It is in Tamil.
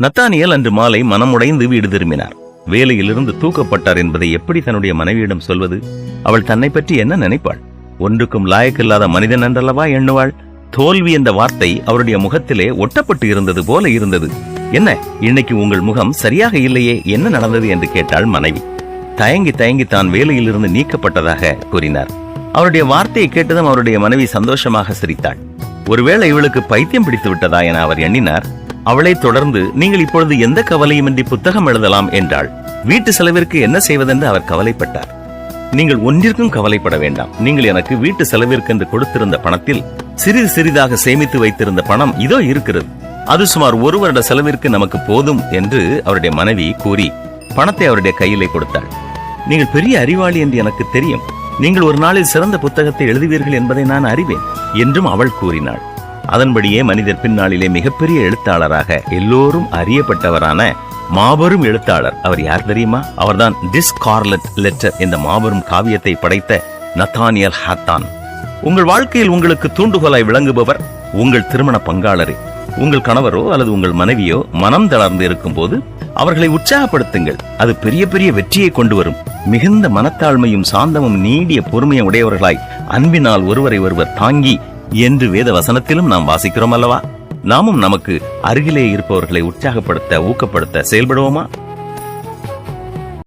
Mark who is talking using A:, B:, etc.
A: நத்தானியல் அன்று மாலை மனமுடைந்து வீடு திரும்பினார். வேலையிலிருந்து தூக்கப்பட்டார் என்பதை எப்படி தன்னுடைய மனைவியிடம் சொல்வது? அவள் தன்னை பற்றி என்ன நினைப்பாள்? ஒன்றுக்கும் லாயக்கில்லாத மனிதன் என்றல்லவா எண்ணுவாள்? தோல்வி என்ற வார்த்தை அவருடைய முகத்திலே ஒட்டப்பட்டு இருந்தது போல இருந்தது. என்ன இன்னைக்கு உங்கள் முகம் சரியாக இல்லையே? என்ன நடந்தது என்று கேட்டாள் மனைவி. தயங்கி தயங்கி தான் வேலையிலிருந்து நீக்கப்பட்டதாக கூறினார். அவருடைய வார்த்தையை கேட்டதும் அவருடைய மனைவி சந்தோஷமாக சிரித்தாள். ஒருவேளை இவளுக்கு பைத்தியம் பிடித்து விட்டதா என அவர் எண்ணினார். அவளை தொடர்ந்து நீங்கள் இப்பொழுது எந்த கவலையுமின்றி புத்தகம் எழுதலாம் என்றாள். வீட்டு செலவிற்கு என்ன செய்வதென்று அவர் கவலைப்பட்டார். நீங்கள் ஒன்றிற்கும் கவலைப்பட வேண்டாம். நீங்கள் எனக்கு வீட்டு செலவிற்கு என்று கொடுத்திருந்த பணத்தில் சிறிது சிறிதாக சேமித்து வைத்திருந்த பணம் இதோ இருக்கிறது. அது சுமார் ஒரு வருட செலவிற்கு நமக்கு போதும் என்று அவருடைய மனைவி கூறி பணத்தை அவருடைய கையிலே கொடுத்தாள். நீங்கள் பெரிய அறிவாளி என்று எனக்கு தெரியும். நீங்கள் ஒரு நாளில் சிறந்த புத்தகத்தை எழுதுவீர்கள் என்பதை நான் அறிவேன் என்றும் அவள் கூறினாள். அதன்படியே மனிதர் பின்னாளிலே மிகப்பெரிய எழுத்தாளராக எல்லோரும் அறியப்பட்டவரான மாபெரும் எழுத்தாளர். அவர் யார் தெரியுமா? அவர்தான் டிஸ்கார்லட் லெட்டர் என்ற மாபெரும் காவியத்தை படைத்த நத்தானியல் ஹாத்தான் உங்கள் வாழ்க்கையில் உங்களுக்கு தூண்டுகோலாய் விளங்குபவர் உங்கள் திருமண பங்காளரே. உங்கள் கணவரோ அல்லது உங்கள் மனைவியோ மனம் தளர்ந்து இருக்கும் போது அவர்களை உற்சாகப்படுத்துங்கள். அது பெரிய பெரிய வெற்றியை கொண்டு வரும். மிகுந்த மனத்தாழ்மையும் சாந்தமும் நீடிய பொறுமையும் உடையவர்களாய் அன்பினால் ஒருவரை ஒருவர் தாங்கி என்று வேத வசனத்திலும் நாம் வாசிக்கிறோம் அல்லவா? நாமும் நமக்கு அருகிலே இருப்பவர்களை உற்சாகப்படுத்த ஊக்கப்படுத்த செயல்படுவோமா?